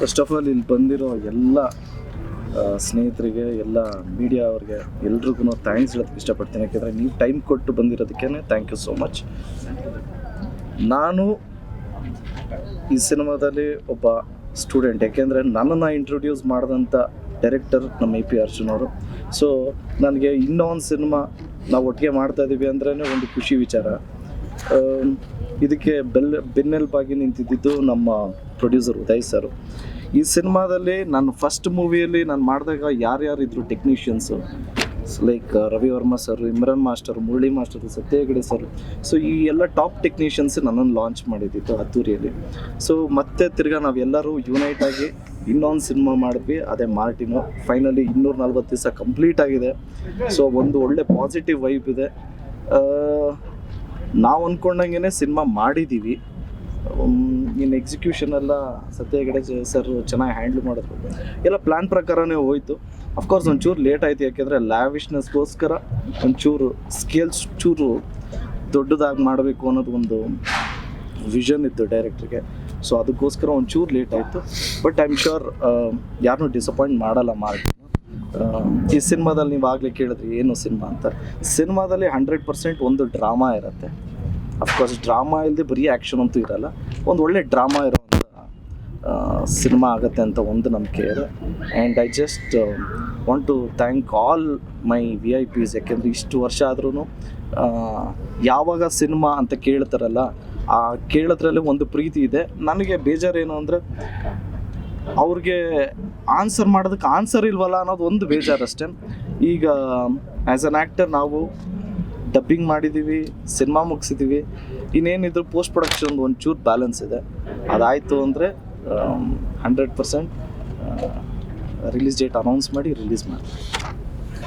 First of all ಇಲ್ಲಿ ಬಂದಿರೋ ಎಲ್ಲ ಸ್ನೇಹಿತರಿಗೆ, ಎಲ್ಲ ಮೀಡಿಯಾ ಅವ್ರಿಗೆ ಎಲ್ರಿಗೂ ಥ್ಯಾಂಕ್ಸ್ ಹೇಳೋದಕ್ಕೆ ಇಷ್ಟಪಡ್ತೀನಿ. ಯಾಕೆಂದರೆ ನೀವು ಟೈಮ್ ಕೊಟ್ಟು ಬಂದಿರೋದಕ್ಕೇ ಥ್ಯಾಂಕ್ ಯು ಸೋ ಮಚ್ ನಾನು ಈ ಸಿನಿಮಾದಲ್ಲಿ ಒಬ್ಬ ಸ್ಟೂಡೆಂಟ್ ಯಾಕೆಂದರೆ ನನ್ನನ್ನು ಇಂಟ್ರೊಡ್ಯೂಸ್ ಮಾಡಿದಂಥ ಡೈರೆಕ್ಟರ್ ನಮ್ಮ ಎ ಪಿ ಅರ್ಜುನ್ ಅವರು. ಸೊ ನನಗೆ ಇನ್ನೊಂದು ಸಿನಿಮಾ ನಾವು ಒಟ್ಟಿಗೆ ಮಾಡ್ತಾ ಇದ್ದೀವಿ ಅಂದ್ರೇ ಒಂದು ಖುಷಿ ವಿಚಾರ. ಇದಕ್ಕೆ ಬೆಲ್, ಬೆನ್ನೆಲುಬಾಗಿ ನಿಂತಿದ್ದು ನಮ್ಮ ಪ್ರೊಡ್ಯೂಸರ್, ಉದಯ್ ಸರ್. ಈ ಸಿನಿಮಾದಲ್ಲಿ ನಾನು ಫಸ್ಟ್ ಮೂವಿಯಲ್ಲಿ ನಾನು ಮಾಡಿದಾಗ ಯಾರ್ಯಾರಿದ್ರು technicians like Ravi Varma sir Imran master Murali master Satya Hegde sir so ಈ ಎಲ್ಲ ಟಾಪ್ ಟೆಕ್ನಿಷಿಯನ್ಸ್ ನನ್ನನ್ನು ಲಾಂಚ್ ಮಾಡಿದ್ದಿತ್ತು ಹತ್ತೂರಿಯಲ್ಲಿ. ಸೊ ಮತ್ತೆ ತಿರ್ಗಾ ನಾವೆಲ್ಲರೂ ಯುನೈಟ್ ಆಗಿ ಇನ್ನೊಂದು ಸಿನಿಮಾ ಮಾಡಿದ್ವಿ, ಅದೇ ಮಾರ್ಟಿನು. ಫೈನಲಿ ಇನ್ನೂರ ನಲ್ವತ್ತು ದಿವಸ ಕಂಪ್ಲೀಟ್ ಆಗಿದೆ. ಸೊ ಒಂದು ಒಳ್ಳೆ ಪಾಸಿಟಿವ್ ವೈಬ್ ಇದೆ. ನಾವು ಅಂದ್ಕೊಂಡಂಗೆ ಸಿನಿಮಾ ಮಾಡಿದ್ದೀವಿ ಇನ್ನು ಎಕ್ಸಿಕ್ಯೂಷನ್ ಎಲ್ಲ ಸತ್ಯ ಹೆಗಡೆ ಸರ್ ಚೆನ್ನಾಗಿ ಹ್ಯಾಂಡ್ಲ್ ಮಾಡಿದ್ರು. ಎಲ್ಲ ಪ್ಲ್ಯಾನ್ ಪ್ರಕಾರನೇ ಹೋಯಿತು. ಅಫ್ಕೋರ್ಸ್ ಒಂಚೂರು ಲೇಟ್ ಆಯಿತು, ಯಾಕೆಂದರೆ ಲ್ಯಾವಿಶ್ನೆಸ್ಗೋಸ್ಕರ ಒಂಚೂರು ಸ್ಕೇಲ್ಸ್ ಚೂರು ದೊಡ್ಡದಾಗಿ ಮಾಡಬೇಕು ಅನ್ನೋದು ಒಂದು ವಿಷನ್ ಇತ್ತು ಡೈರೆಕ್ಟ್ರಿಗೆ ಸೊ ಅದಕ್ಕೋಸ್ಕರ ಒಂಚೂರು ಲೇಟ್ ಆಯಿತು. ಬಟ್ ಐ ಆಮ್ ಶ್ಯೂರ್ ಯಾರನ್ನೂ ಡಿಸಪಾಯಿಂಟ್ ಮಾಡಲ್ಲ ಮಾಡಿ ಈ ಸಿನಿಮಾದಲ್ಲಿ ನೀವು ಆಗಲೇ ಕೇಳಿದ್ರಿ, ಏನು ಸಿನಿಮಾ ಅಂತ. ಸಿನಿಮಾದಲ್ಲಿ ಹಂಡ್ರೆಡ್ ಪರ್ಸೆಂಟ್ ಒಂದು ಡ್ರಾಮಾ ಇರುತ್ತೆ. ಅಫ್ಕೋರ್ಸ್ ಡ್ರಾಮಾ ಇಲ್ಲದೆ ಬರೀ ಆ್ಯಕ್ಷನ್ ಅಂತೂ ಇರಲ್ಲ. ಒಂದು ಒಳ್ಳೆ ಡ್ರಾಮಾ ಇರೋವಂಥ ಸಿನಿಮಾ ಆಗುತ್ತೆ ಅಂತ ಒಂದು ನಂಬಿಕೆ ಇದೆ. And I just want to thank all my V I Ps ಯಾಕೆಂದರೆ ಇಷ್ಟು ವರ್ಷ ಆದ್ರೂ ಯಾವಾಗ ಸಿನಿಮಾ ಅಂತ ಕೇಳ್ತಾರಲ್ಲ, ಆ ಕೇಳೋದ್ರಲ್ಲೇ ಒಂದು ಪ್ರೀತಿ ಇದೆ. ನನಗೆ ಬೇಜಾರೇನು ಅಂದರೆ, ಅವ್ರಿಗೆ ಆನ್ಸರ್ ಮಾಡೋದಕ್ಕೆ ಆನ್ಸರ್ ಇಲ್ವಲ್ಲ ಅನ್ನೋದು ಒಂದು ಬೇಜಾರಷ್ಟೇ. ಈಗ ಆ್ಯಸ್ ಅನ್ ಆ್ಯಕ್ಟರ್ ನಾವು ಡಬ್ಬಿಂಗ್ ಮಾಡಿದ್ದೀವಿ ಸಿನಿಮಾ ಮುಗಿಸಿದ್ದೀವಿ ಇನ್ನೇನಿದ್ರು ಪೋಸ್ಟ್ ಪ್ರೊಡಕ್ಷನ್ ಒಂದು ಒಂಚೂರು ಬ್ಯಾಲೆನ್ಸ್ ಇದೆ. ಅದಾಯಿತು ಅಂದರೆ hundred percent release date announce ಮಾಡಿ ರಿಲೀಸ್ ಮಾಡ್ತೀವಿ.